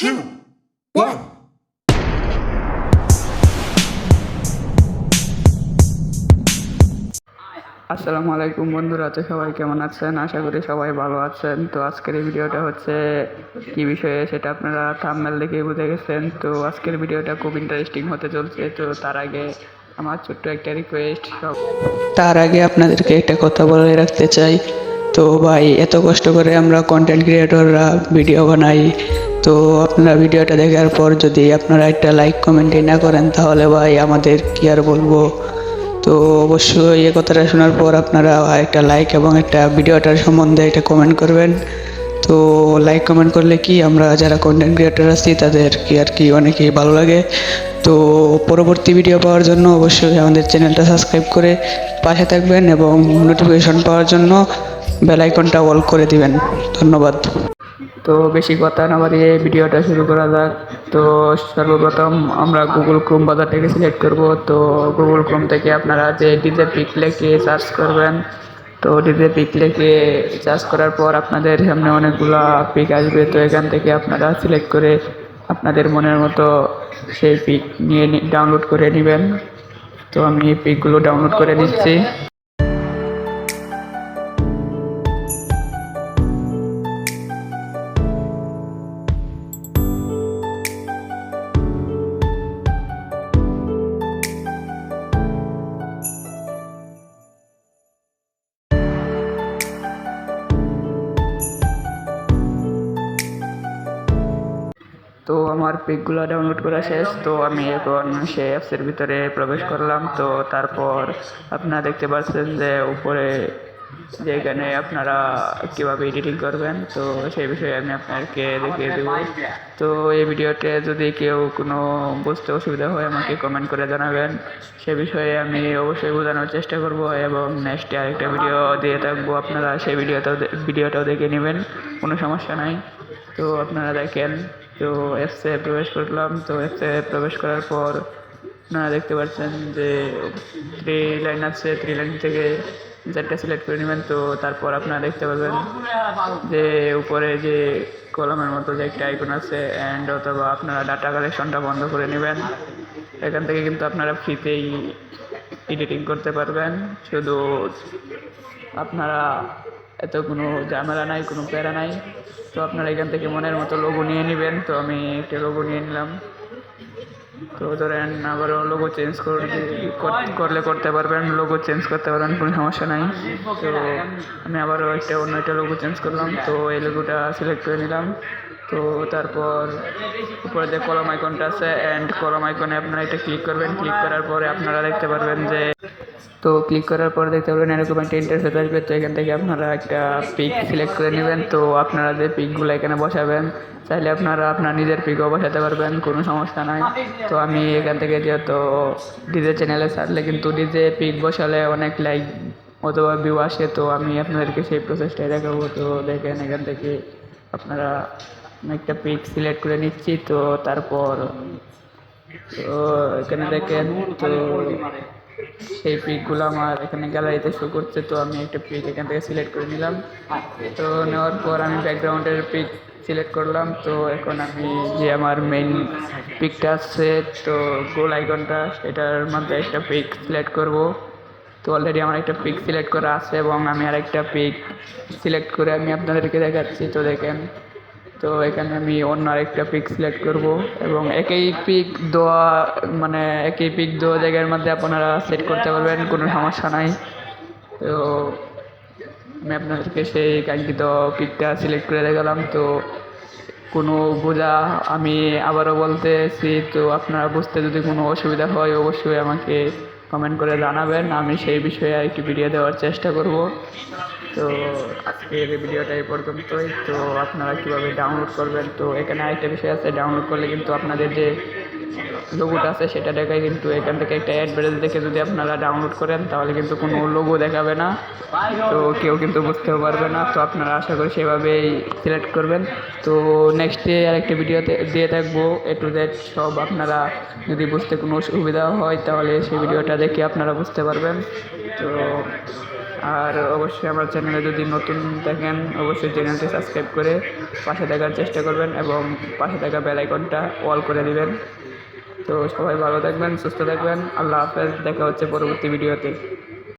two, one. আসসালামু আলাইকুম বন্ধুরা আছে সবাই কেমন আছেন? আশা করি সবাই ভালো আছেন। তো আজকের এই ভিডিওটা হচ্ছে কি বিষয়ে সেটা আপনারা থাম্বনেল দেখে বুঝে গেছেন। তো আজকের ভিডিওটা খুব ইন্টারেস্টিং হতে চলছে। তো তার আগে আমার ছোট্ট একটা রিকোয়েস্ট সব তার আগে আপনাদেরকে একটা কথা বলে রাখতে চাই। তো ভাই, এত কষ্ট করে আমরা কন্টেন্ট ক্রিয়েটররা ভিডিও বানাই। তো আপনারা ভিডিওটা দেখার পর যদি আপনারা একটা লাইক কমেন্টই না করেন, তাহলে ভাই আমাদের কি আর বলব? তো অবশ্যই এই কথাটা শোনার পর আপনারা একটা লাইক এবং একটা ভিডিওটার সম্বন্ধে একটা কমেন্ট করবেন। তো লাইক কমেন্ট করলে কি আমরা যারা কন্টেন্ট ক্রিয়েটর আছি, তাদের কি আর কি অনেকেই ভালো লাগে। তো পরবর্তী ভিডিও পাওয়ার জন্য অবশ্যই আমাদের চ্যানেলটা সাবস্ক্রাইব করে পাশে থাকবেন এবং নোটিফিকেশন পাওয়ার জন্য বেল আইকনটা অল করে দিবেন। ধন্যবাদ। তো বেশি কথা না বাড়িয়ে ভিডিওটা শুরু করা যাক। তো সর্বপ্রথম আমরা গুগল ক্রোম বাজারটাকে সিলেক্ট করব। তো গুগল ক্রোম থেকে আপনারা যে ডিজে পিক লেখে সার্চ করবেন, তো ডিজে পিক লেখে সার্চ করার পর আপনাদের সামনে অনেকগুলা পিক আসবে। তো এখান থেকে আপনারা সিলেক্ট করে আপনাদের মনের মতো সেই পিক নিয়ে ডাউনলোড করে নেবেন। তো আমি এই পিকগুলো ডাউনলোড করে নিচ্ছি তো আমার পিকগুলো ডাউনলোড করা শেষ। তো আমি এখন সেই অ্যাপসের ভিতরে প্রবেশ করলাম। তো তারপর আপনারা দেখতে পাচ্ছেন যে উপরে যেখানে আপনারা কীভাবে এডিটিং করবেন, তো সেই বিষয়ে আমি আপনাকে দেখিয়ে দেবো। তো এই ভিডিওতে যদি কেউ কোনো বুঝতে অসুবিধা হয়, আমাকে কমেন্ট করে জানাবেন। সে বিষয়ে আমি অবশ্যই বোঝানোর চেষ্টা করব এবং নেক্সটে আরেকটা ভিডিও দিয়ে থাকব। আপনারা সেই ভিডিওটাও ভিডিওটাও দেখে নেবেন, কোনো সমস্যা নাই। তো আপনারা দেখেন, তো অ্যাপসে প্রবেশ করলাম। তো অ্যাপসে প্রবেশ করার পর আপনারা দেখতে পাচ্ছেন যে থ্রি লাইন আছে। থ্রি লাইন থেকে চারটা সিলেক্ট করে নেবেন, তো তারপর আপনারা দেখতে পাবেন যে উপরে যে কলমের মতো যে একটা আইকন আছে অ্যান্ড অথবা আপনারা ডাটা কালেকশনটা বন্ধ করে নেবেন। এখান থেকে কিন্তু আপনারা ফ্রিতেই এডিটিং করতে পারবেন। শুধু আপনারা এত কোনো ঝামেলা নাই, কোনো প্যারা নাই। তো আপনারা এখান থেকে মনের মতো লোগো নিয়ে নেবেন। তো আমি একটা লোগো নিয়ে নিলাম। তো ধরেন আবার লোগো চেঞ্জ করলে করতে পারবেন লোগো চেঞ্জ করতে পারবেন, কোনো সমস্যা নাই। তো আমি আবারও একটা অন্য একটা লোগো চেঞ্জ করলাম, তো এই লোগোটা সিলেক্ট করে নিলাম। তো তারপর উপরে যে কলম আইকনটা আছে অ্যান্ড কলম আইকনে আপনারা এটা ক্লিক করবেন। ক্লিক করার পরে আপনারা দেখতে পারবেন যে তো ক্লিক করার পর দেখতে পারবেন এরকম একটা ইন্টারফেস আসবে। তো এখান থেকে আপনারা একটা পিক সিলেক্ট করে নেবেন। তো আপনারা যে পিকগুলো এখানে বসাবেন চাইলে আপনারা আপনার নিজের পিকও বসাতে পারবেন, কোনো সমস্যা নাই। তো আমি এখান থেকে যেহেতু ডিজে চ্যানেলে ছাড়লে কিন্তু ডিজে পিক বসালে অনেক লাইক অথবা ভিউ আসে। তো আমি আপনাদেরকে সেই প্রসেসটাই দেখাবো। তো দেখেন এখান থেকে আপনারা একটা পিক সিলেক্ট করে নিচ্ছি। তো তারপর, তো এখানে দেখেন, তো সেই পিকগুলো আমার এখানে গ্যালারিতে শো করছে, তো আমি একটা পিক এখান থেকে সিলেক্ট করে নিলাম। তো নেওয়ার পর আমি ব্যাকগ্রাউন্ডের পিক সিলেক্ট করলাম, তো এখন আমি যে আমার মেইন পিকটা আছে, তো গোল আইকনটা সেটার মধ্যে একটা পিক সিলেক্ট করব। তো অলরেডি আমার একটা পিক সিলেক্ট করা আছে এবং আমি আরেকটা পিক সিলেক্ট করে আমি আপনাদেরকে দেখাচ্ছি, তো দেখেন। তো এখানে আমি অন্য আরেকটা পিক সিলেক্ট করব এবং একই পিক দেওয়া মানে একই পিক দেওয়া জায়গার মধ্যে আপনারা সেট করতে পারবেন, কোনো সমস্যা নাই। তো আমি আপনাদেরকে সেই কাঙ্ক্ষিত পিকটা সিলেক্ট করে দেখালাম। তো কোনো বোঝা আমি আবারও বলতেছি, তো আপনারা বুঝতে যদি কোনো অসুবিধা হয় অবশ্যই আমাকে কমেন্ট করে জানাবেন। আমি সেই বিষয়ে আরেকটি ভিডিও দেওয়ার চেষ্টা করব। তো আজকের ভিডিওটা এই পর্যন্তই। তো আপনারা কীভাবে ডাউনলোড করবেন? তো এখানে আরেকটা বিষয় আছে ডাউনলোড করলে কিন্তু আপনাদের যে লোগোটা আছে, সেটা দেখায় কিন্তু এখান থেকে একটা অ্যাডভার্টাইজ দেখে যদি আপনারা ডাউনলোড করেন, তাহলে কিন্তু কোনো লোগো দেখাবে না। তো কেউ কিন্তু বুঝতেও পারবে না। তো আপনারা আশা করি সেভাবেই সিলেক্ট করবেন। তো নেক্সটে আরেকটা ভিডিওতে দিয়ে থাকব। এ টু জেড সব আপনারা যদি বুঝতে কোনো অসুবিধা হয়, তাহলে সেই ভিডিওটা দেখে আপনারা বুঝতে পারবেন। তো আর অবশ্যই আমার চ্যানেলে যদি নতুন দেখেন, অবশ্যই চ্যানেলটি সাবস্ক্রাইব করে পাশে দেখার চেষ্টা করবেন এবং পাশে থাকা বেলাইকনটা অল করে দিবেন। তো সবাই ভালো থাকবেন, সুস্থ থাকবেন। আল্লাহ হাফেজ, দেখা হচ্ছে পরবর্তী ভিডিওতে